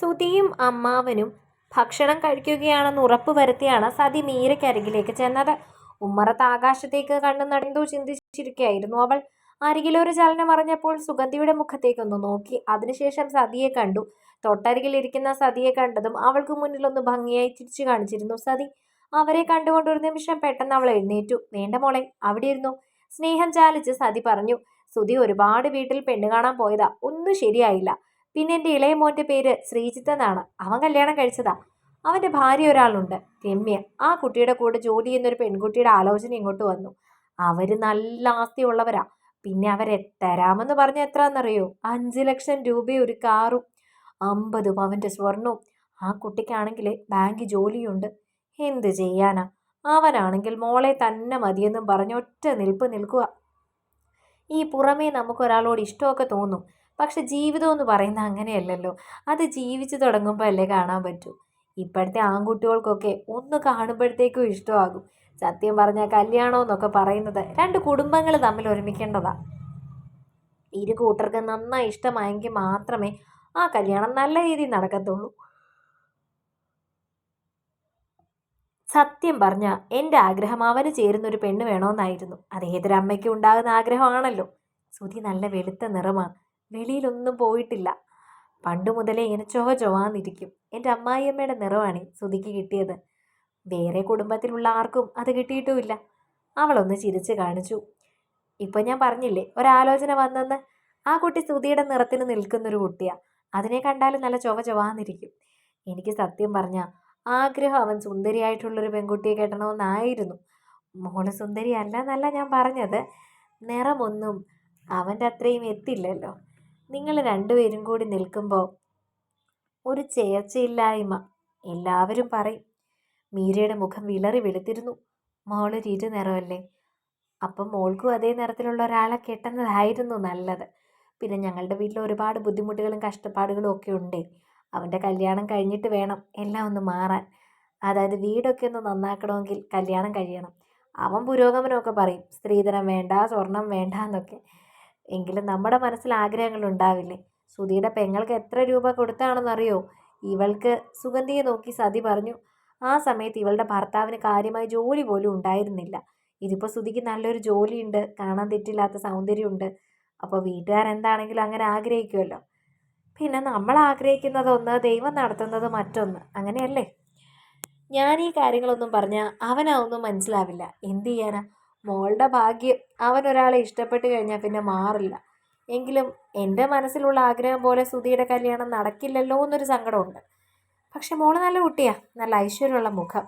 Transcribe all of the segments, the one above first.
സുധിയും അമ്മാവനും ഭക്ഷണം കഴിക്കുകയാണെന്ന് ഉറപ്പ് വരുത്തിയാണ് സതി മീരയ്ക്കരികിലേക്ക് ചെന്നത്. ഉമ്മറത്ത് ആകാശത്തേക്ക് കണ്ണു നടന്നു ചിന്തിച്ചിരിക്കുകയായിരുന്നു അവൾ. അരികിലൊരു ചലനം അറിഞ്ഞപ്പോൾ സുഗന്ധിയുടെ മുഖത്തേക്കൊന്ന് നോക്കി. അതിനുശേഷം സതിയെ കണ്ടു. തൊട്ടരികിൽ ഇരിക്കുന്ന സതിയെ കണ്ടതും അവൾക്ക് മുന്നിൽ ഒന്ന് ഭംഗിയായി ചിരിച്ചു കാണിച്ചിരുന്നു. സതി അവരെ കണ്ടുകൊണ്ട് ഒരു നിമിഷം പെട്ടെന്ന് അവൾ എഴുന്നേറ്റു. വേണ്ട മോളെ അവിടെ ഇരുന്നു സ്നേഹം ചാലിച്ച് സതി പറഞ്ഞു സുധി ഒരുപാട് വീട്ടിൽ പെണ്ണ് കാണാൻ പോയതാ. ഒന്നും ശരിയായില്ല. പിന്നെ എന്റെ ഇളയ മോന്റെ പേര് ശ്രീജിത്ത് എന്നാണ്. അവൻ കല്യാണം കഴിച്ചതാ. അവന്റെ ഭാര്യ ഒരാളുണ്ട് രമ്യ. ആ കുട്ടിയുടെ കൂടെ ജോലി ചെയ്യുന്നൊരു പെൺകുട്ടിയുടെ ആലോചന ഇങ്ങോട്ട് വന്നു. അവർ നല്ല ആസ്തിയുള്ളവരാ. പിന്നെ അവരെ തരാമെന്ന് പറഞ്ഞ എത്രയെന്നറിയോ അഞ്ച് ലക്ഷം രൂപ ഒരു കാറും അമ്പത് പവന്റെ സ്വർണവും. ആ കുട്ടിക്കാണെങ്കിൽ ബാങ്ക് ജോലിയുണ്ട്. എന്ത് ചെയ്യാനാ? അവനാണെങ്കിൽ മോളെ തന്നെ മതിയെന്നും പറഞ്ഞ് ഒറ്റ നിൽപ്പ് നിൽക്കുക ഈ പുറമേ നമുക്കൊരാളോട് ഇഷ്ടമൊക്കെ തോന്നും. പക്ഷെ ജീവിതം എന്ന് പറയുന്നത് അങ്ങനെയല്ലല്ലോ. അത് ജീവിച്ചു തുടങ്ങുമ്പോൾ അല്ലേ കാണാൻ പറ്റൂ. ഇപ്പോഴത്തെ ആൺകുട്ടികൾക്കൊക്കെ ഒന്ന് കാണുമ്പോഴത്തേക്കും ഇഷ്ടമാകും. സത്യം പറഞ്ഞാൽ കല്യാണം എന്നൊക്കെ പറയുന്നത് രണ്ട് കുടുംബങ്ങൾ തമ്മിൽ ഒരുമിക്കേണ്ടതാണ് ഇരു കൂട്ടർക്ക് നന്നായി ഇഷ്ടമായെങ്കിൽ മാത്രമേ ആ കല്യാണം നല്ല രീതിയിൽ നടക്കത്തുള്ളൂ. സത്യം പറഞ്ഞ എന്റെ ആഗ്രഹം അവന് ചേരുന്ന ഒരു പെണ്ണ് വേണമെന്നായിരുന്നു അത് ഏതൊരമ്മയ്ക്കും ഉണ്ടാകുന്ന ആഗ്രഹമാണല്ലോ. സുധി നല്ല വെളുത്ത നിറമാണ്. വെളിയിലൊന്നും പോയിട്ടില്ല. പണ്ട് മുതലേ ഇങ്ങനെ ചൊവ ചൊവാന്നിരിക്കും എന്റെ അമ്മായിയമ്മയുടെ നിറമാണ് സുധിക്ക് കിട്ടിയത്. വേറെ കുടുംബത്തിലുള്ള ആർക്കും അത് കിട്ടിയിട്ടുമില്ല. അവളൊന്ന് ചിരിച്ച് കാണിച്ചു. ഇപ്പം ഞാൻ പറഞ്ഞില്ലേ ഒരാലോചന വന്നെന്ന്. ആ കുട്ടി സുധിയുടെ നിറത്തിന് നിൽക്കുന്നൊരു കുട്ടിയാണ് അതിനെ കണ്ടാലും നല്ല ചൊവ ചൊവാന്നിരിക്കും എനിക്ക് സത്യം പറഞ്ഞാൽ ആഗ്രഹം അവൻ സുന്ദരിയായിട്ടുള്ളൊരു പെൺകുട്ടിയെ കെട്ടണമെന്നായിരുന്നു. മോൾ സുന്ദരി അല്ല എന്നല്ല ഞാൻ പറഞ്ഞത്. നിറമൊന്നും അവന്റെ അത്രയും എത്തില്ലല്ലോ. നിങ്ങൾ രണ്ടുപേരും കൂടി നിൽക്കുമ്പോൾ ഒരു ചേർച്ചയില്ലായ്മ എല്ലാവരും പറയും. മീരയുടെ മുഖം വിളറി വെളുത്തിരുന്നു. മോളൊരു ഇരു നിറമല്ലേ അപ്പം മോൾക്കും അതേ നിറത്തിലുള്ള ഒരാളെ കെട്ടുന്നതായിരുന്നു നല്ലത്. പിന്നെ ഞങ്ങളുടെ വീട്ടിൽ ഒരുപാട് ബുദ്ധിമുട്ടുകളും കഷ്ടപ്പാടുകളും ഒക്കെ ഉണ്ട്. അവന്റെ കല്യാണം കഴിഞ്ഞിട്ട് വേണം എല്ലാം ഒന്ന് മാറാൻ. അതായത് വീടൊക്കെ ഒന്ന് നന്നാക്കണമെങ്കിൽ കല്യാണം കഴിയണം. അവൻ പുരോഗമനമൊക്കെ പറയും. സ്ത്രീധനം വേണ്ട സ്വർണം വേണ്ട എന്നൊക്കെ. എങ്കിലും നമ്മുടെ മനസ്സിൽ ആഗ്രഹങ്ങൾ ഉണ്ടാവില്ലേ സുധിയുടെ പെങ്ങൾക്ക് എത്ര രൂപ കൊടുത്താണെന്നറിയോ? ഇവൾക്ക് സുഗന്ധിയെ നോക്കി സതി പറഞ്ഞു ആ സമയത്ത് ഇവളുടെ ഭർത്താവിന് കാര്യമായ ജോലി പോലും ഉണ്ടായിരുന്നില്ല. ഇതിപ്പോൾ സുധിക്ക് നല്ലൊരു ജോലിയുണ്ട് കാണാൻ തെറ്റില്ലാത്ത സൗന്ദര്യമുണ്ട്. അപ്പോൾ വീട്ടുകാരെന്താണെങ്കിലും അങ്ങനെ ആഗ്രഹിക്കുമല്ലോ പിന്നെ നമ്മൾ ആഗ്രഹിക്കുന്നത് ഒന്ന് ദൈവം നടത്തുന്നത് മറ്റൊന്ന് അങ്ങനെയല്ലേ? ഞാൻ ഈ കാര്യങ്ങളൊന്നും പറഞ്ഞാൽ അവനാവൊന്നും മനസ്സിലാവില്ല. എന്ത് ചെയ്യാനാ? മോളുടെ ഭാഗ്യം അവൻ ഒരാളെ ഇഷ്ടപ്പെട്ട് കഴിഞ്ഞാൽ പിന്നെ മാറില്ല. എങ്കിലും എന്റെ മനസ്സിലുള്ള ആഗ്രഹം പോലെ സുധിയുടെ കല്യാണം നടക്കില്ലല്ലോ എന്നൊരു സങ്കടമുണ്ട്. പക്ഷെ മോൾ നല്ല കുട്ടിയാ. നല്ല ഐശ്വര്യമുള്ള മുഖം.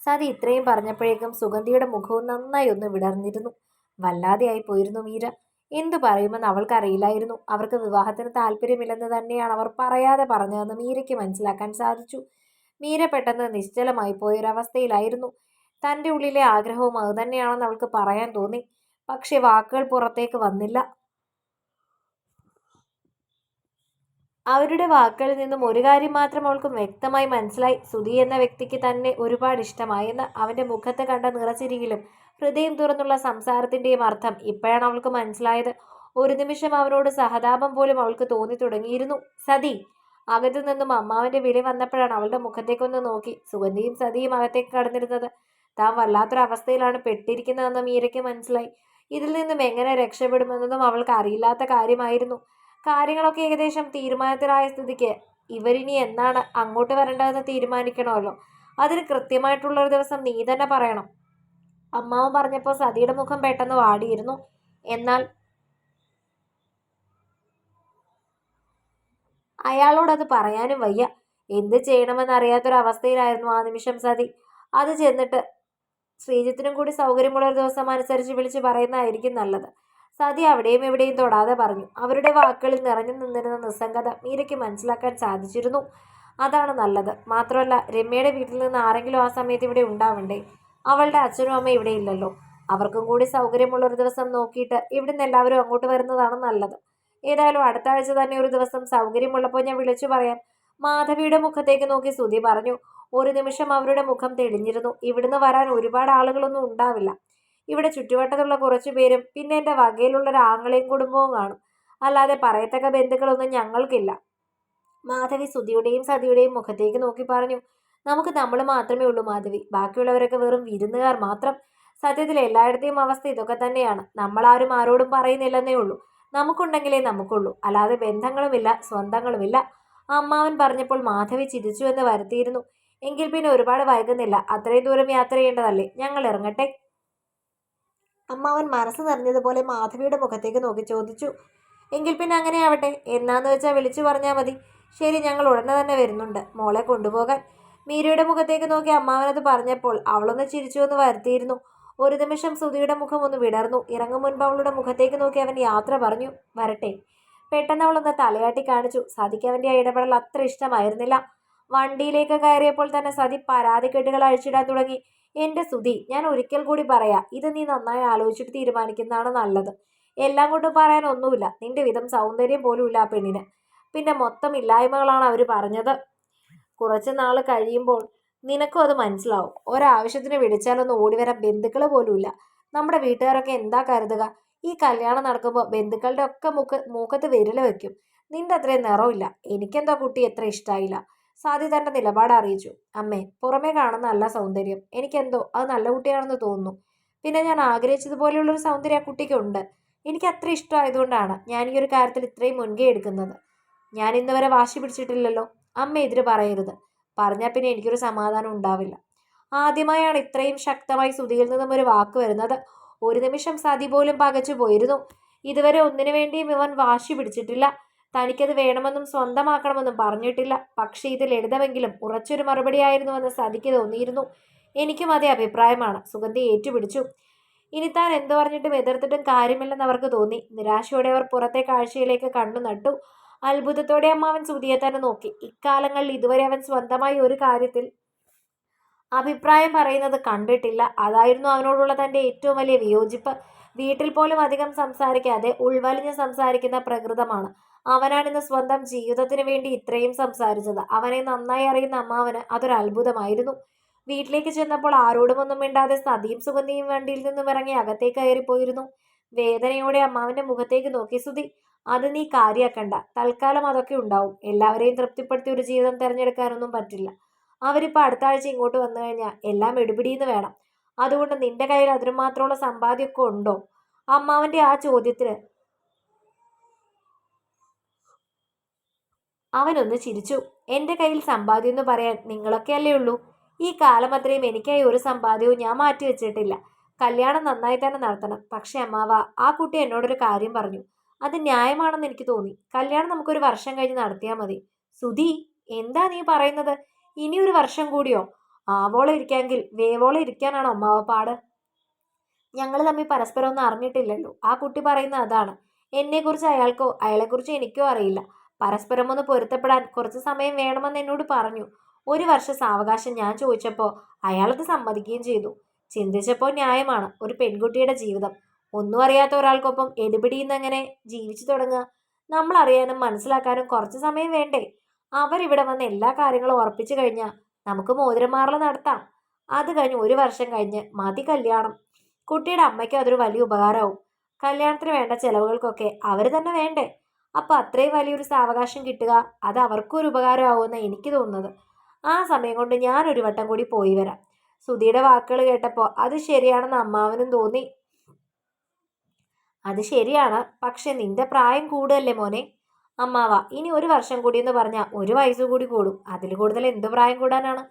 സതി ഇത്രയും പറഞ്ഞപ്പോഴേക്കും സുഗന്ധിയുടെ മുഖവും നന്നായി ഒന്ന് വിടർന്നിരുന്നു. വല്ലാതെയായി പോയിരുന്നു മീര. എന്തു പറയുമെന്ന് അവൾക്കറിയില്ലായിരുന്നു. അവർക്ക് വിവാഹത്തിന് താല്പര്യമില്ലെന്ന് തന്നെയാണ് അവർ പറയാതെ പറഞ്ഞതെന്ന് മീരയ്ക്ക് മനസ്സിലാക്കാൻ സാധിച്ചു. മീര പെട്ടെന്ന് നിശ്ചലമായി പോയൊരവസ്ഥയിലായിരുന്നു. തന്റെ ഉള്ളിലെ ആഗ്രഹവും അതുതന്നെയാണെന്ന് അവൾക്ക് പറയാൻ തോന്നി. പക്ഷെ വാക്കുകൾ പുറത്തേക്ക് വന്നില്ല. അവരുടെ വാക്കുകളിൽ നിന്നും ഒരു കാര്യം മാത്രം അവൾക്ക് വ്യക്തമായി മനസ്സിലായി. സുധി എന്ന വ്യക്തിക്ക് തന്നെ ഒരുപാട് ഇഷ്ടമായെന്ന് അവന്റെ മുഖത്തെ കണ്ട നിറച്ചിരിയിലും ഹൃദയം തുറന്നുള്ള സംസാരത്തിന്റെയും അർത്ഥം ഇപ്പോഴാണ് അവൾക്ക് മനസ്സിലായത്. ഒരു നിമിഷം അവനോട് സഹതാപം പോലും അവൾക്ക് തോന്നി തുടങ്ങിയിരുന്നു. സതി അകത്തു നിന്നും അമ്മാവന്റെ വിളി വന്നപ്പോഴാണ് അവളുടെ മുഖത്തേക്കൊന്ന് നോക്കി. സുഗന്ധിയും സതിയും അകത്തേക്ക് കടന്നിരുന്നത്. താൻ വല്ലാത്തൊരവസ്ഥയിലാണ് പെട്ടിരിക്കുന്നതെന്ന് മീരയ്ക്ക് മനസ്സിലായി. ഇതിൽ നിന്നും എങ്ങനെ രക്ഷപ്പെടുമെന്നതും അവൾക്ക് അറിയില്ലാത്ത കാര്യമായിരുന്നു. കാര്യങ്ങളൊക്കെ ഏകദേശം തീരുമാനത്തിലായ സ്ഥിതിക്ക് ഇവരിനി എന്നാണ് അങ്ങോട്ട് വരേണ്ടതെന്ന് തീരുമാനിക്കണമല്ലോ. അതിന് കൃത്യമായിട്ടുള്ള ഒരു ദിവസം നീ തന്നെ പറയണം. അമ്മാവൻ പറഞ്ഞപ്പോൾ സതിയുടെ മുഖം പെട്ടെന്ന് വാടിയിരുന്നു. എന്നാൽ അയാളോടത് പറയാനും വയ്യ. എന്ത് ചെയ്യണമെന്ന് അറിയാത്തൊരവസ്ഥയിലായിരുന്നു ആ നിമിഷം സതി. അത് ചെന്നിട്ട് ശ്രീജിത്തിനും കൂടി സൗകര്യമുള്ള ഒരു ദിവസം അനുസരിച്ച് വിളിച്ച് പറയുന്നതായിരിക്കും നല്ലത്. സതി അവിടെയും എവിടെയും തൊടാതെ പറഞ്ഞു. അവരുടെ വാക്കുകളിൽ നിറഞ്ഞു നിന്നിരുന്ന നിസ്സംഗത മീരയ്ക്ക് മനസ്സിലാക്കാൻ സാധിച്ചിരുന്നു. അതാണ് നല്ലത്. മാത്രമല്ല രമ്യയുടെ വീട്ടിൽ നിന്ന് ആരെങ്കിലും ആ സമയത്ത് ഇവിടെ ഉണ്ടാവണ്ടേ? അവളുടെ അച്ഛനും അമ്മ ഇവിടെ ഇല്ലല്ലോ. അവർക്കും കൂടി സൗകര്യമുള്ള ഒരു ദിവസം നോക്കിയിട്ട് ഇവിടുന്ന് എല്ലാവരും അങ്ങോട്ട് വരുന്നതാണ് നല്ലത്. ഏതായാലും അടുത്ത ആഴ്ച തന്നെ ഒരു ദിവസം സൗകര്യമുള്ളപ്പോൾ ഞാൻ വിളിച്ചു പറയാം. മാധവിയുടെ മുഖത്തേക്ക് നോക്കി സുധി പറഞ്ഞു ഒരു നിമിഷം അവരുടെ മുഖം തെളിഞ്ഞിരുന്നു. ഇവിടുന്ന് വരാൻ ഒരുപാട് ആളുകളൊന്നും ഉണ്ടാവില്ല. ഇവിടെ ചുറ്റുവട്ടത്തുള്ള കുറച്ചു പേരും പിന്നെ എന്റെ വകയിലുള്ള ഒരു ആങ്ങളെയും കുടുംബവും കാണും. അല്ലാതെ പറയത്തക്ക ബന്ധുക്കളൊന്നും ഞങ്ങൾക്കില്ല. മാധവി സുധിയുടെയും സതിയുടെയും മുഖത്തേക്ക് നോക്കി പറഞ്ഞു നമുക്ക് നമ്മൾ മാത്രമേ ഉള്ളൂ മാധവി. ബാക്കിയുള്ളവരൊക്കെ വെറും വിരുന്നുകാർ മാത്രം. സത്യത്തിൽ എല്ലായിടത്തെയും അവസ്ഥ ഇതൊക്കെ തന്നെയാണ്. നമ്മളാരും ആരോടും പറയുന്നില്ലെന്നേ ഉള്ളൂ. നമുക്കുണ്ടെങ്കിലേ നമുക്കുള്ളൂ. അല്ലാതെ ബന്ധങ്ങളുമില്ല സ്വന്തങ്ങളുമില്ല. അമ്മാവൻ പറഞ്ഞപ്പോൾ മാധവി ചിരിച്ചു എന്ന് വരുത്തിയിരുന്നു. എങ്കിൽ പിന്നെ ഒരുപാട് വൈകുന്നില്ല. അത്രയും ദൂരം യാത്ര ചെയ്യേണ്ടതല്ലേ? ഞങ്ങൾ ഇറങ്ങട്ടെ. അമ്മാവൻ മനസ്സ് നിറഞ്ഞതുപോലെ മാധവിയുടെ മുഖത്തേക്ക് നോക്കി ചോദിച്ചു. എങ്കിൽ പിന്നെ അങ്ങനെ ആവട്ടെ എന്നാന്ന് വെച്ചാൽ വിളിച്ചു പറഞ്ഞാൽ മതി. ശരി ഞങ്ങൾ ഉടനെ തന്നെ വരുന്നുണ്ട്. മോളെ കൊണ്ടുപോകാൻ. മീരയുടെ മുഖത്തേക്ക് നോക്കി അമ്മാവനത് പറഞ്ഞപ്പോൾ അവളൊന്ന് ചിരിച്ചു എന്ന് വരുത്തിയിരുന്നു. ഒരു നിമിഷം സുധിയുടെ മുഖം ഒന്ന് വിടർന്നു. ഇറങ്ങും മുൻപ് അവളുടെ മുഖത്തേക്ക് നോക്കി അവൻ യാത്ര പറഞ്ഞു. വരട്ടെ. പെട്ടെന്ന് അവളൊന്ന് തലയാട്ടി കാണിച്ചു. സതിക്ക് അവന്റെ ആ ഇടപെടൽ അത്ര ഇഷ്ടമായിരുന്നില്ല. വണ്ടിയിലേക്ക് കയറിയപ്പോൾ തന്നെ സതി പരാതിക്കെട്ടുകൾ അഴിച്ചിടാൻ തുടങ്ങി. എന്റെ സുധി ഞാൻ ഒരിക്കൽ കൂടി പറയാം ഇത് നീ നന്നായി ആലോചിച്ചിട്ട് തീരുമാനിക്കുന്നതാണ് നല്ലത്. എല്ലാം കൊണ്ടും പറയാൻ ഒന്നുമില്ല. നിന്റെ വിധം സൗന്ദര്യം പോലും ഇല്ല ആ പെണ്ണിന്. പിന്നെ മൊത്തം ഇല്ലായ്മകളാണ് അവർ പറഞ്ഞത്. കുറച്ച് നാൾ കഴിയുമ്പോൾ നിനക്കും അത് മനസ്സിലാവും. ഒരാവശ്യത്തിന് വിളിച്ചാലൊന്നും ഓടിവരാൻ ബന്ധുക്കൾ പോലുമില്ല. നമ്മുടെ വീട്ടുകാരൊക്കെ എന്താ കരുതുക? ഈ കല്യാണം നടക്കുമ്പോൾ ബന്ധുക്കളുടെ ഒക്കെ മുഖ മൂക്കത്ത് വിരൽ വെക്കും. നിന്റെ അത്രയും നിറമില്ല എനിക്കെന്താ കുട്ടി എത്ര ഇഷ്ടമായില്ല സാധ്യ തന്റെ നിലപാട് അറിയിച്ചു. അമ്മേ പുറമേ കാണുന്ന നല്ല സൗന്ദര്യം. എനിക്കെന്തോ അത് നല്ല കുട്ടിയാണെന്ന് തോന്നുന്നു. പിന്നെ ഞാൻ ആഗ്രഹിച്ചതുപോലെയുള്ളൊരു സൗന്ദര്യം ആ കുട്ടിക്കുണ്ട്. എനിക്ക് അത്ര ഇഷ്ടമായതുകൊണ്ടാണ് ഞാൻ ഈ ഒരു കാര്യത്തിൽ ഇത്രയും മുൻകൈ എടുക്കുന്നത്. ഞാൻ ഇന്ന് വരെ വാശി പിടിച്ചിട്ടില്ലല്ലോ. അമ്മ എതിര് പറയരുത്. പറഞ്ഞാൽ പിന്നെ എനിക്കൊരു സമാധാനം ഉണ്ടാവില്ല. ആദ്യമായാണ് ഇത്രയും ശക്തമായി സുധിയിൽ നിന്നും ഒരു വാക്ക് വരുന്നത്. ഒരു നിമിഷം സതി പോലും പകച്ചു പോയിരുന്നു. ഇതുവരെ ഒന്നിനു വേണ്ടിയും ഇവൻ വാശി പിടിച്ചിട്ടില്ല. തനിക്കത് വേണമെന്നും സ്വന്തമാക്കണമെന്നും പറഞ്ഞിട്ടില്ല. പക്ഷേ ഇത് ലളിതമെങ്കിലും ഉറച്ചൊരു മറുപടിയായിരുന്നുവെന്ന് സതിക്ക് തോന്നിയിരുന്നു. എനിക്കും അതേ അഭിപ്രായമാണ്. സുഗന്ധി ഏറ്റുപിടിച്ചു. ഇനി താൻ എന്തു പറഞ്ഞിട്ടും എതിർത്തിട്ടും കാര്യമില്ലെന്ന് അവർക്ക് തോന്നി. നിരാശയോടെ അവർ പുറത്തെ കാഴ്ചയിലേക്ക് കണ്ണു നട്ടു. അത്ഭുതത്തോടെ അമ്മാവൻ സുധിയെ തന്നെ നോക്കി. ഇക്കാലങ്ങളിൽ ഇതുവരെ അവൻ സ്വന്തമായി ഒരു കാര്യത്തിൽ അഭിപ്രായം പറയുന്നത് കണ്ടിട്ടില്ല. അതായിരുന്നു അവനോടുള്ള തന്റെ ഏറ്റവും വലിയ വിയോജിപ്പ്. വീട്ടിൽ പോലും അധികം സംസാരിക്കാതെ ഉൾവലിഞ്ഞ് സംസാരിക്കുന്ന പ്രകൃതമാണ്. അവനാണിന്ന് സ്വന്തം ജീവിതത്തിന് വേണ്ടി ഇത്രയും സംസാരിച്ചത്. അവനെ നന്നായി അറിയുന്ന അമ്മാവന് അതൊരു അത്ഭുതമായിരുന്നു. വീട്ടിലേക്ക് ചെന്നപ്പോൾ ആരോടുമൊന്നും മിണ്ടാതെ സതിയും സുഗന്ധിയും വണ്ടിയിൽ നിന്നും ഇറങ്ങി അകത്തേക്ക് കയറിപ്പോയിരുന്നു. വേദനയോടെ അമ്മാവന്റെ മുഖത്തേക്ക് നോക്കി സുതി അത് നീ കാര്യാക്കണ്ട. തൽക്കാലം അതൊക്കെ ഉണ്ടാവും. എല്ലാവരെയും തൃപ്തിപ്പെടുത്തി ഒരു ജീവിതം തിരഞ്ഞെടുക്കാനൊന്നും പറ്റില്ല. അവരിപ്പോൾ അടുത്ത ആഴ്ച ഇങ്ങോട്ട് വന്നു കഴിഞ്ഞാൽ എല്ലാം എടുപിടിയെന്ന് വേണം. അതുകൊണ്ട് നിന്റെ കയ്യിൽ അതിനുമാത്രമുള്ള സമ്പാദ്യമൊക്കെ ഉണ്ടോ? അമ്മാവന്റെ ആ ചോദ്യത്തിന് അവനൊന്ന് ചിരിച്ചു. എന്റെ കയ്യിൽ സമ്പാദ്യം എന്ന് പറയാൻ നിങ്ങളൊക്കെയല്ലേ ഉള്ളൂ? ഈ കാലം അത്രയും എനിക്കായി ഒരു സമ്പാദ്യവും ഞാൻ മാറ്റി വെച്ചിട്ടില്ല. കല്യാണം നന്നായി തന്നെ നടത്തണം. പക്ഷേ അമ്മാവ ആ കുട്ടി എന്നോടൊരു കാര്യം പറഞ്ഞു. അത് ന്യായമാണെന്ന് എനിക്ക് തോന്നി. കല്യാണം നമുക്കൊരു വർഷം കഴിഞ്ഞ് നടത്തിയാൽ മതി. സുധി എന്താ നീ പറയുന്നത്? ഇനി ഒരു വർഷം കൂടിയോ? ആവോളം ഇരിക്കാമെങ്കിൽ വേവോളം ഇരിക്കാനാണോ അമ്മാവപ്പാട്? ഞങ്ങൾ തമ്മിൽ പരസ്പരം ഒന്നും അറിഞ്ഞിട്ടില്ലല്ലോ. ആ കുട്ടി പറയുന്ന അതാണ്. എന്നെക്കുറിച്ച് അയാൾക്കോ അയാളെക്കുറിച്ച് എനിക്കോ അറിയില്ല. പരസ്പരം ഒന്ന് പൊരുത്തപ്പെടാൻ കുറച്ച് സമയം വേണമെന്ന് എന്നോട് പറഞ്ഞു. ഒരു വർഷ സാവകാശം ഞാൻ ചോദിച്ചപ്പോൾ അയാളത് സമ്മതിക്കുകയും ചെയ്തു. ചിന്തിച്ചപ്പോൾ ന്യായമാണ്. ഒരു പെൺകുട്ടിയുടെ ജീവിതം. ഒന്നും അറിയാത്ത ഒരാൾക്കൊപ്പം എടുപിടിയിൽ എങ്ങനെ ജീവിച്ചു തുടങ്ങുക? നമ്മൾ അറിയാനും മനസ്സിലാക്കാനും കുറച്ച് സമയം വേണ്ടേ? അവരിവിടെ വന്ന് എല്ലാ കാര്യങ്ങളും ഉറപ്പിച്ചു കഴിഞ്ഞാൽ നമുക്ക് മോതിരമാറൽ നടത്താം. അത് കഴിഞ്ഞ് ഒരു വർഷം കഴിഞ്ഞ് മതി കല്യാണം. കുട്ടിയുടെ അമ്മയ്ക്ക് അതൊരു വലിയ ഉപകാരമാവും. കല്യാണത്തിന് വേണ്ട ചിലവുകൾക്കൊക്കെ അവർ തന്നെ വേണ്ടേ? അപ്പോൾ അത്രയും വലിയൊരു സാവകാശം കിട്ടുക അത് അവർക്കും ഒരു ഉപകാരമാവുമെന്ന് എനിക്ക് തോന്നുന്നത്. ആ സമയം കൊണ്ട് ഞാനൊരു വട്ടം കൂടി പോയി വരാം. സുധിയുടെ വാക്കുകൾ കേട്ടപ്പോൾ അത് ശരിയാണെന്ന് അമ്മാവനും തോന്നി. അത് ശരിയാണ് പക്ഷെ നിന്റെ പ്രായം കൂടുതലല്ലേ മോനെ? അമ്മാവ ഇനി ഒരു വർഷം കൂടി എന്ന് പറഞ്ഞാൽ ഒരു വയസ്സ് കൂടി കൂടും. അതിൽ കൂടുതൽ എന്ത് പ്രായം കൂടാനാണ്?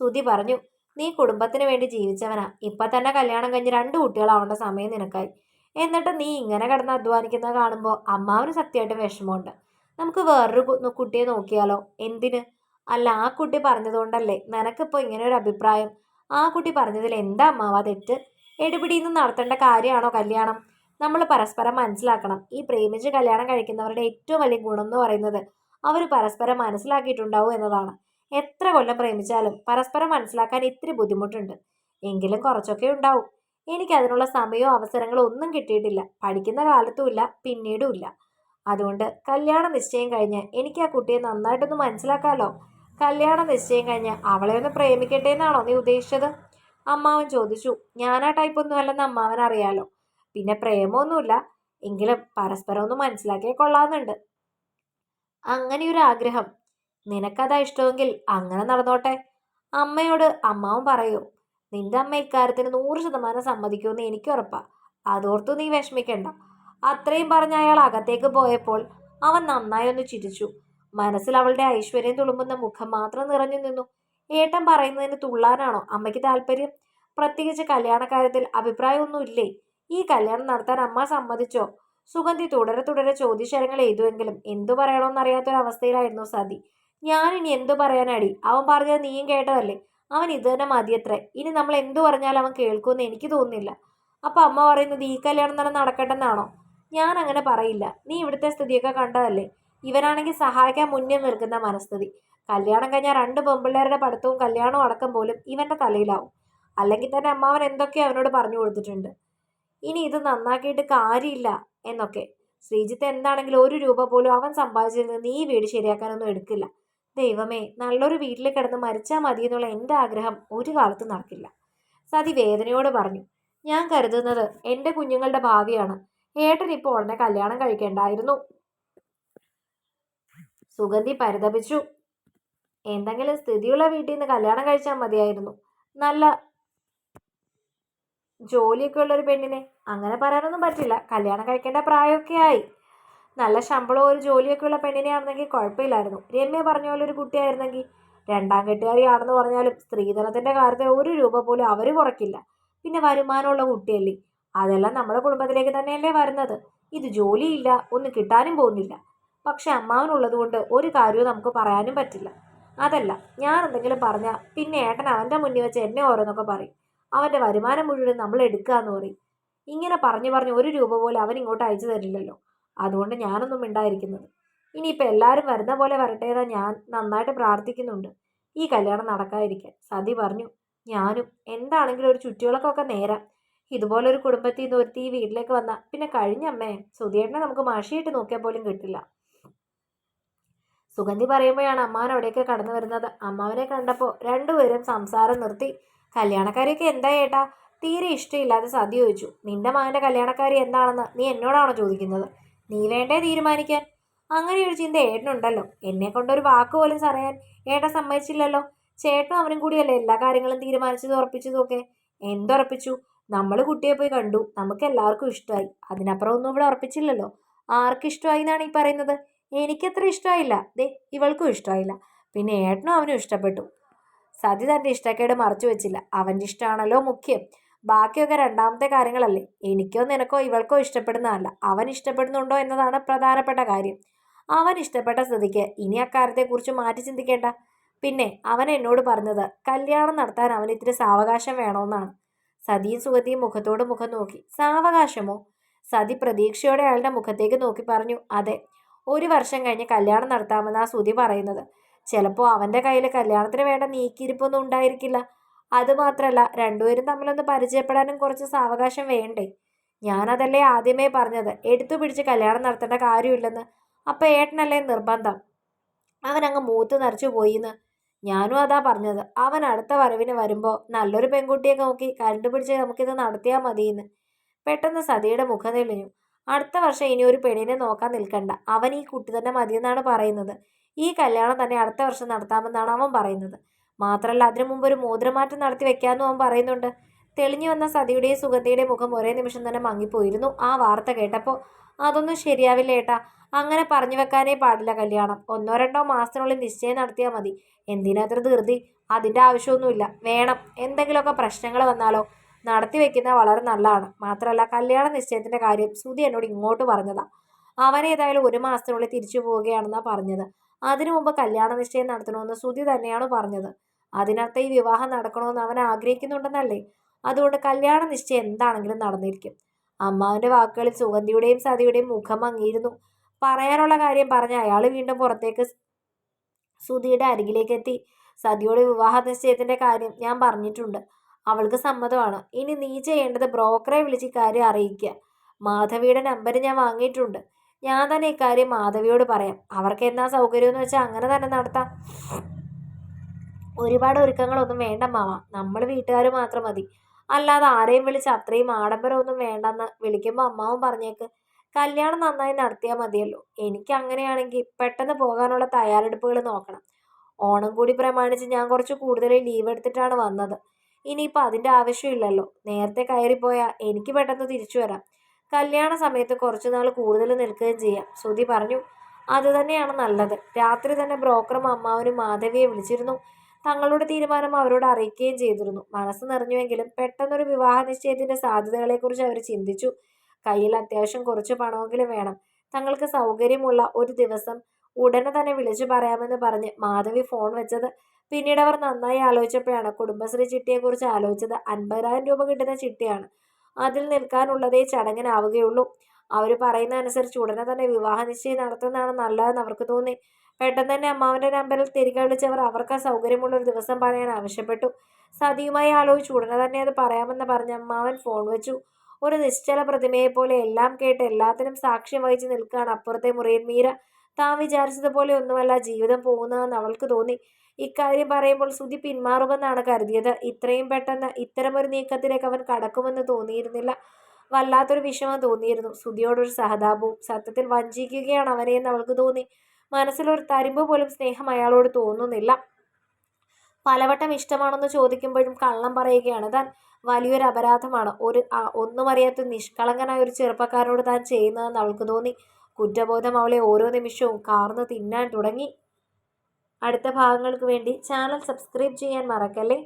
സുധി പറഞ്ഞു നീ കുടുംബത്തിന് വേണ്ടി ജീവിച്ചവനാ. ഇപ്പം തന്നെ കല്യാണം കഴിഞ്ഞ് രണ്ട് കുട്ടികളാവേണ്ട സമയം നിനക്കായി. എന്നിട്ട് നീ ഇങ്ങനെ കിടന്ന് അധ്വാനിക്കുന്നത് കാണുമ്പോൾ അമ്മാവന് സത്യമായിട്ടും വിഷമമുണ്ട്. നമുക്ക് വേറൊരു കുട്ടിയെ നോക്കിയാലോ? എന്തിന്? അല്ല ആ കുട്ടി പറഞ്ഞതുകൊണ്ടല്ലേ നിനക്കിപ്പോൾ ഇങ്ങനെ ഒരു അഭിപ്രായം? ആ കുട്ടി പറഞ്ഞതിൽ എന്താ അമ്മാവ തെറ്റ്? എടുപിടിയിൽ നിന്ന് നടത്തേണ്ട കാര്യമാണോ കല്യാണം? നമ്മൾ പരസ്പരം മനസ്സിലാക്കണം. ഈ പ്രേമിച്ച് കല്യാണം കഴിക്കുന്നവരുടെ ഏറ്റവും വലിയ ഗുണം എന്ന് പറയുന്നത് അവർ പരസ്പരം മനസ്സിലാക്കിയിട്ടുണ്ടാവും എന്നതാണ്. എത്ര കൊല്ലം പ്രേമിച്ചാലും പരസ്പരം മനസ്സിലാക്കാൻ ഇത്തിരി ബുദ്ധിമുട്ടുണ്ട്. എങ്കിലും കുറച്ചൊക്കെ ഉണ്ടാവും. എനിക്ക് അതിനുള്ള സമയവും അവസരങ്ങളോ ഒന്നും കിട്ടിയിട്ടില്ല. പഠിക്കുന്ന കാലത്തുമില്ല പിന്നീടും ഇല്ല. അതുകൊണ്ട് കല്യാണ നിശ്ചയം കഴിഞ്ഞ് എനിക്ക് ആ കുട്ടിയെ നന്നായിട്ടൊന്ന് മനസ്സിലാക്കാമല്ലോ കല്യാണ നിശ്ചയം കഴിഞ്ഞ് അവളെ ഒന്ന് പ്രേമിക്കട്ടെ എന്നാണോ നീ ഉദ്ദേശിച്ചത്? അമ്മാവൻ ചോദിച്ചു. ഞാൻ ആ ടൈപ്പൊന്നും അല്ലെന്ന് അമ്മാവൻ അറിയാലോ. പിന്നെ പ്രേമമൊന്നുമില്ല എങ്കിലും പരസ്പരം ഒന്ന് മനസ്സിലാക്കിയാൽ കൊള്ളാമെന്നുണ്ട്. ഒരു ആഗ്രഹം. നിനക്കതാ ഇഷ്ടമെങ്കിൽ അങ്ങനെ നടന്നോട്ടെ. അമ്മയോട് അമ്മാവും പറയൂ നിന്റെ അമ്മ ഇക്കാര്യത്തിന് നൂറ് ശതമാനം സമ്മതിക്കുമെന്ന് എനിക്ക് ഉറപ്പാ. അതോർത്തു നീ വിഷമിക്കണ്ട. അത്രയും പറഞ്ഞ അയാൾ അകത്തേക്ക് പോയപ്പോൾ അവൻ നന്നായി ഒന്ന് ചിരിച്ചു. മനസ്സിൽ അവളുടെ ഐശ്വര്യം തുളുമ്പുന്ന മുഖം മാത്രം നിറഞ്ഞു നിന്നു. ഏട്ടൻ പറയുന്നതിന് തുള്ളാനാണോ അമ്മയ്ക്ക് താല്പര്യം? പ്രത്യേകിച്ച് കല്യാണക്കാര്യത്തിൽ അഭിപ്രായമൊന്നുമില്ലേ? ഈ കല്യാണം നടത്താൻ അമ്മ സമ്മതിച്ചോ? സുഗന്ധി തുടരെ തുടരെ ചോദ്യശരങ്ങൾ എഴുതുമെങ്കിലും എന്തു പറയണമെന്നറിയാത്തൊരവസ്ഥയിലായിരുന്നു സതി. ഞാൻ ഇനി എന്തു പറയാനടി? അവൻ പറഞ്ഞത് നീയും കേട്ടതല്ലേ? അവൻ ഇത് തന്നെ മതിയത്രേ. ഇനി നമ്മൾ എന്തു പറഞ്ഞാലും അവൻ കേൾക്കുമെന്ന് എനിക്ക് തോന്നുന്നില്ല. അപ്പം അമ്മ പറയുന്നത് ഈ കല്യാണം തന്നെ നടക്കട്ടെന്നാണോ? ഞാൻ അങ്ങനെ പറയില്ല. നീ ഇവിടുത്തെ സ്ഥിതിയൊക്കെ കണ്ടതല്ലേ? ഇവനാണെങ്കിൽ സഹായിക്കാൻ മുന്നിൽ നിൽക്കുന്ന മനസ്ഥിതി. കല്യാണം കഴിഞ്ഞാൽ രണ്ട് പെമ്പിള്ളേരുടെ പഠിത്തവും കല്യാണവും അടക്കം പോലും ഇവന്റെ തലയിലാവും. അല്ലെങ്കിൽ തന്നെ അമ്മാവൻ എന്തൊക്കെയോ അവനോട് പറഞ്ഞു കൊടുത്തിട്ടുണ്ട്. ഇനി ഇത് നന്നാക്കിയിട്ട് കാര്യമില്ല എന്നൊക്കെ. ശ്രീജിത്ത് എന്താണെങ്കിലും ഒരു രൂപ പോലും അവൻ സമ്പാദിച്ചിൽ നിന്ന് ഈ വീട് ശരിയാക്കാനൊന്നും എടുക്കില്ല. ദൈവമേ നല്ലൊരു വീട്ടിൽ കിടന്ന് മരിച്ചാൽ മതി എന്നുള്ള എന്റെ ആഗ്രഹം ഒരു കാലത്ത് നടക്കില്ല. സതി വേദനയോട് പറഞ്ഞു ഞാൻ കരുതുന്നത് എന്റെ കുഞ്ഞുങ്ങളുടെ ഭാവിയാണ്. ഏട്ടൻ ഇപ്പോൾ ഉടനെ കല്യാണം കഴിക്കേണ്ടായിരുന്നു. സുഗന്ധി പരിതപിച്ചു എന്തെങ്കിലും സ്ഥിതിയുള്ള വീട്ടിൽ നിന്ന് കല്യാണം കഴിച്ചാൽ മതിയായിരുന്നു. നല്ല ജോലിയൊക്കെ ഉള്ളൊരു പെണ്ണിനെ. അങ്ങനെ പറയാനൊന്നും പറ്റില്ല. കല്യാണം കഴിക്കേണ്ട പ്രായമൊക്കെ ആയി. നല്ല ശമ്പളവും ഒരു ജോലിയൊക്കെ ഉള്ള പെണ്ണിനെ ആണെന്നെങ്കിൽ കുഴപ്പമില്ലായിരുന്നു. രമ്യ പറഞ്ഞ പോലെ ഒരു കുട്ടിയായിരുന്നെങ്കിൽ രണ്ടാം കെട്ടുകാരിയാണെന്ന് പറഞ്ഞാലും സ്ത്രീധനത്തിന്റെ കാര്യത്തിൽ ഒരു രൂപ പോലും അവർ കുറയ്ക്കില്ല. പിന്നെ വരുമാനമുള്ള കുട്ടിയല്ലേ. അതെല്ലാം നമ്മുടെ കുടുംബത്തിലേക്ക് തന്നെയല്ലേ വരുന്നത്. ഇത് ജോലിയില്ല ഒന്നും കിട്ടാനും പോകുന്നില്ല. പക്ഷെ അമ്മാവനുള്ളത് കൊണ്ട് ഒരു കാര്യവും നമുക്ക് പറയാനും പറ്റില്ല. അതല്ല ഞാൻ എന്തെങ്കിലും പറഞ്ഞാൽ പിന്നെ ഏട്ടൻ അവന്റെ മുന്നിൽ വെച്ച് എന്നെ ഓരോന്നൊക്കെ പറയും. അവന്റെ വരുമാനം മുഴുവൻ നമ്മൾ എടുക്കുക എന്ന് പറയും. ഇങ്ങനെ പറഞ്ഞു പറഞ്ഞ് ഒരു രൂപ പോലും അവൻ ഇങ്ങോട്ട് അയച്ചു തരില്ലല്ലോ. അതുകൊണ്ട് ഞാനൊന്നും ഉണ്ടായിരിക്കുന്നത് ഇനിയിപ്പോൾ എല്ലാവരും വരുന്ന പോലെ വരട്ടെ എന്ന് ഞാൻ നന്നായിട്ട് പ്രാർത്ഥിക്കുന്നുണ്ട്. ഈ കല്യാണം നടക്കാതിരിക്കാൻ. സതി പറഞ്ഞു ഞാനും എന്താണെങ്കിലും ഒരു ചുറ്റുകളൊക്കെ നേരാം. ഇതുപോലൊരു കുടുംബത്തിൽ നിന്ന് ഒരുത്തി ഈ വീട്ടിലേക്ക് വന്ന പിന്നെ കഴിഞ്ഞ അമ്മേ സുധിയേട്ടനെ നമുക്ക് മാഷിയായിട്ട് നോക്കിയാൽ പോലും കിട്ടില്ല. സുഗന്ധി പറയുമ്പോഴാണ് അമ്മാവൻ അവിടെയൊക്കെ കടന്നു വരുന്നത്. അമ്മാവനെ കണ്ടപ്പോൾ രണ്ടുപേരും സംസാരം നിർത്തി. കല്യാണക്കാരിയൊക്കെ എന്താ ഏട്ടാ? തീരെ ഇഷ്ടമില്ലാതെ സതി ചോദിച്ചു. നിന്റെ മകന്റെ കല്യാണക്കാരി എന്താണെന്ന് നീ എന്നോടാണോ ചോദിക്കുന്നത്? നീ വേണ്ടേ തീരുമാനിക്കാൻ? അങ്ങനെ ഒരു ചിന്ത ഏട്ടനുണ്ടല്ലോ. എന്നെ കൊണ്ടൊരു വാക്ക് പോലും പറയാൻ ഏട്ടൻ സമ്മതിച്ചില്ലല്ലോ. ചേട്ടനും അവനും കൂടിയല്ലേ എല്ലാ കാര്യങ്ങളും തീരുമാനിച്ചതും ഉറപ്പിച്ചതും ഒക്കെ? എന്തുറപ്പിച്ചു? നമ്മൾ കുട്ടിയെ പോയി കണ്ടു. നമുക്ക് എല്ലാവർക്കും ഇഷ്ടമായി. അതിനപ്പുറം ഒന്നും ഇവിടെ ഉറപ്പിച്ചില്ലല്ലോ. ആർക്ക് ഇഷ്ടമായി എന്നാണ് ഈ പറയുന്നത്? എനിക്കത്ര ഇഷ്ടമായില്ല. ദേ ഇവൾക്കും ഇഷ്ടമായില്ല. പിന്നെ ഏട്ടനും അവനും ഇഷ്ടപ്പെട്ടു. സതി തന്റെ ഇഷ്ടക്കേട് മറച്ചു വെച്ചില്ല. അവന്റെ ഇഷ്ടമാണല്ലോ മുഖ്യം. ബാക്കിയൊക്കെ രണ്ടാമത്തെ കാര്യങ്ങളല്ലേ. എനിക്കോ നിനക്കോ ഇവൾക്കോ ഇഷ്ടപ്പെടുന്നതല്ല. അവൻ ഇഷ്ടപ്പെടുന്നുണ്ടോ എന്നതാണ് പ്രധാനപ്പെട്ട കാര്യം. അവൻ ഇഷ്ടപ്പെട്ട സ്ഥിതിക്ക് ഇനി അക്കാര്യത്തെക്കുറിച്ച് മാറ്റി ചിന്തിക്കേണ്ട. പിന്നെ അവൻ എന്നോട് പറഞ്ഞത് കല്യാണം നടത്താൻ അവൻ ഇത്തിരി സാവകാശം വേണമെന്നാണ് സതിയും സുഗതിയും മുഖത്തോട് മുഖം നോക്കി. സാവകാശമോ? സതി പ്രതീക്ഷയോടെ അയാളുടെ മുഖത്തേക്ക് നോക്കി പറഞ്ഞു. അതെ. ഒരു വർഷം കഴിഞ്ഞ് കല്യാണം നടത്താമെന്നാണ് സുതി പറയുന്നത്. ചിലപ്പോൾ അവന്റെ കയ്യിൽ കല്യാണത്തിന് വേണ്ട നീക്കിയിരിപ്പൊന്നും ഉണ്ടായിരിക്കില്ല. അതുമാത്രമല്ല രണ്ടുപേരും തമ്മിലൊന്ന് പരിചയപ്പെടാനും കുറച്ച് സാവകാശം വേണ്ടേ? ഞാനതല്ലേ ആദ്യമേ പറഞ്ഞത്. എടുത്തു പിടിച്ച് കല്യാണം നടത്തേണ്ട കാര്യമില്ലെന്ന്. അപ്പം ഏട്ടനല്ലേ നിർബന്ധം? അവനങ്ങ് മൂത്ത് നിറച്ചു പോയിന്ന്. ഞാനും അതാ പറഞ്ഞത്. അവൻ അടുത്ത വരവിന് വരുമ്പോൾ നല്ലൊരു പെൺകുട്ടിയെ നോക്കി കണ്ടുപിടിച്ച് നമുക്കിത് നടത്തിയാൽ മതിയെന്ന് പെട്ടെന്ന് സതിയുടെ മുഖം തെളിഞ്ഞു. അടുത്ത വർഷം ഇനി ഒരു പെണ്ണിനെ നോക്കാൻ നിൽക്കണ്ട. അവൻ ഈ കുട്ടി തന്നെ മതിയെന്നാണ് പറയുന്നത്. ഈ കല്യാണം തന്നെ അടുത്ത വർഷം നടത്താമെന്നാണ് അവൻ പറയുന്നത്. മാത്രമല്ല അതിനു മുമ്പ് ഒരു മോതിരമാറ്റം നടത്തി വെക്കാമെന്നും അവൻ പറയുന്നുണ്ട്. തെളിഞ്ഞു വന്ന സതിയുടെയും സുഗന്ധിയുടെയും മുഖം ഒരേ നിമിഷം തന്നെ മങ്ങിപ്പോയിരുന്നു. ആ വാർത്ത കേട്ടപ്പോൾ അതൊന്നും ശരിയാവില്ല ഏട്ടാ. അങ്ങനെ പറഞ്ഞു വെക്കാനേ പാടില്ല കല്യാണം. ഒന്നോ രണ്ടോ മാസത്തിനുള്ളിൽ നിശ്ചയം നടത്തിയാൽ മതി. എന്തിനത്ര ധൃതി? അതിന്റെ ആവശ്യമൊന്നുമില്ല. വേണം. എന്തെങ്കിലുമൊക്കെ പ്രശ്നങ്ങൾ വന്നാലോ? നടത്തി വെക്കുന്ന വളരെ നല്ലതാണ്. മാത്രമല്ല കല്യാണ നിശ്ചയത്തിന്റെ കാര്യം സുധി എന്നോട് ഇങ്ങോട്ട് പറഞ്ഞതാ. അവനേതായാലും ഒരു മാസത്തിനുള്ളിൽ തിരിച്ചു പോവുകയാണെന്നാണ് പറഞ്ഞത്. അതിനു മുമ്പ് കല്യാണ നിശ്ചയം നടത്തണമെന്ന് സുധി തന്നെയാണ് പറഞ്ഞത്. അതിനർത്ഥം ഈ വിവാഹം നടക്കണമെന്ന് അവൻ ആഗ്രഹിക്കുന്നുണ്ടെന്നല്ലേ? അതുകൊണ്ട് കല്യാണ നിശ്ചയം എന്താണെങ്കിലും നടന്നിരിക്കും. അമ്മാവിന്റെ വാക്കുകളിൽ സുഗന്ധിയുടെയും സതിയുടെയും മുഖം മങ്ങിയിരുന്നു. പറയാനുള്ള കാര്യം പറഞ്ഞ അയാൾ വീണ്ടും പുറത്തേക്ക് സുധിയുടെ അരികിലേക്ക് എത്തി. സതിയുടെ വിവാഹ നിശ്ചയത്തിന്റെ കാര്യം ഞാൻ പറഞ്ഞിട്ടുണ്ട്. അവൾക്ക് സമ്മതമാണ്. ഇനി നീ ചെയ്യേണ്ടത് ബ്രോക്കറെ വിളിച്ച് കാര്യം അറിയിക്കുക. മാധവിയുടെ നമ്പർ ഞാൻ വാങ്ങിയിട്ടുണ്ട്. ഞാൻ തന്നെ ഇക്കാര്യം മാധവിയോട് പറയാം. അവർക്ക് എന്നാ സൗകര്യം എന്ന് വെച്ചാൽ അങ്ങനെ തന്നെ നടത്താം. ഒരുപാട് ഒരുക്കങ്ങളൊന്നും വേണ്ട മാവ നമ്മൾ വീട്ടുകാർ മാത്രം മതി. അല്ലാതെ ആരെയും വിളിച്ച് അത്രയും ആഡംബരമൊന്നും വേണ്ടെന്ന് വിളിക്കുമ്പോൾ അമ്മാവും പറഞ്ഞേക്ക് കല്യാണം നന്നായി നടത്തിയാൽ മതിയല്ലോ. എനിക്ക് അങ്ങനെയാണെങ്കിൽ പെട്ടെന്ന് പോകാനുള്ള തയ്യാറെടുപ്പുകൾ നോക്കണം. ഓണം കൂടി പ്രമാണിച്ച് ഞാൻ കുറച്ച് കൂടുതൽ ലീവ് എടുത്തിട്ടാണ് വന്നത്. ഇനിയിപ്പോൾ അതിന്റെ ആവശ്യമില്ലല്ലോ. നേരത്തെ കയറിപ്പോയാൽ എനിക്ക് പെട്ടെന്ന് തിരിച്ചു വരാം. കല്യാണ സമയത്ത് കുറച്ച് നാൾ കൂടുതൽ നിൽക്കുകയും ചെയ്യാം. ശ്രുതി പറഞ്ഞു അതുതന്നെയാണ് നല്ലത്. രാത്രി തന്നെ ബ്രോക്കറും അമ്മാവനും മാധവിയെ വിളിച്ചിരുന്നു. തങ്ങളുടെ തീരുമാനം അവരോട് അറിയിക്കുകയും ചെയ്തിരുന്നു. മനസ്സ് നിറഞ്ഞുവെങ്കിലും പെട്ടെന്നൊരു വിവാഹ നിശ്ചയത്തിന്റെ സാധ്യതകളെക്കുറിച്ച് അവർ ചിന്തിച്ചു. കയ്യിൽ അത്യാവശ്യം കുറച്ച് പണമെങ്കിലും വേണം. തങ്ങൾക്ക് സൗകര്യമുള്ള ഒരു ദിവസം ഉടനെ തന്നെ വിളിച്ചു പറയാമെന്ന് പറഞ്ഞ് മാധവി ഫോൺ വെച്ചത്. പിന്നീട് അവർ നന്നായി ആലോചിച്ചപ്പോഴാണ് കുടുംബശ്രീ ചിട്ടിയെക്കുറിച്ച് ആലോചിച്ചത്. അൻപതിനായിരം രൂപ കിട്ടുന്ന ചിട്ടിയാണ്. അതിൽ നിൽക്കാനുള്ളതേ ചടങ്ങിനാവുകയുള്ളൂ. അവർ പറയുന്ന അനുസരിച്ച് ഉടനെ തന്നെ വിവാഹ നിശ്ചയം നടത്തുന്നതാണ് നല്ലതെന്ന് അവർക്ക് തോന്നി. പെട്ടെന്ന് തന്നെ അമ്മാവന്റെ നമ്പറിൽ തിരികെ വിളിച്ചവർ അവർക്ക് സൗകര്യമുള്ള ഒരു ദിവസം പറയാൻ ആവശ്യപ്പെട്ടു. സതിയുമായി ആലോചിച്ച് ഉടനെ തന്നെ അത് പറയാമെന്ന് പറഞ്ഞ അമ്മാവൻ ഫോൺ വെച്ചു. ഒരു നിശ്ചല പ്രതിമയെ പോലെ എല്ലാം കേട്ട് എല്ലാത്തിനും സാക്ഷ്യം വഹിച്ച് നിൽക്കുകയാണ് അപ്പുറത്തെ മുറിയിൽ മീര. താൻ വിചാരിച്ചതുപോലെ ഒന്നുമല്ല ജീവിതം പോകുന്നതെന്ന് അവൾക്ക് തോന്നി. ഇക്കാര്യം പറയുമ്പോൾ സുധി പിന്മാറുമെന്നാണ് കരുതിയത്. ഇത്രയും പെട്ടെന്ന് ഇത്തരമൊരു നീക്കത്തിലേക്ക് അവൻ കടക്കുമെന്ന് തോന്നിയിരുന്നില്ല. വല്ലാത്തൊരു വിഷമം തോന്നിയിരുന്നു. സുധിയോടൊരു സഹതാപവും സത്യത്തിൽ വഞ്ചിക്കുകയാണ് അവനെന്ന് അവൾക്ക് തോന്നി. മനസ്സിലൊരു തരിമ്പ് പോലും സ്നേഹം അയാളോട് തോന്നുന്നില്ല. പലവട്ടം ഇഷ്ടമാണെന്ന് ചോദിക്കുമ്പോഴും കള്ളം പറയുകയാണ് താൻ. വലിയൊരു അപരാധമാണ്. ഒരു ഒന്നും അറിയാത്ത നിഷ്കളങ്കനായ ഒരു ചെറുപ്പക്കാരനോട് താൻ ചെയ്യുന്നതെന്ന് അവൾക്ക് തോന്നി. കുറ്റബോധം അവളെ ഓരോ നിമിഷവും കാർന്ന് തിന്നാൻ തുടങ്ങി. അടുത്ത ഭാഗങ്ങൾക്ക് വേണ്ടി ചാനൽ സബ്സ്ക്രൈബ് ചെയ്യാൻ മറക്കല്ലേ?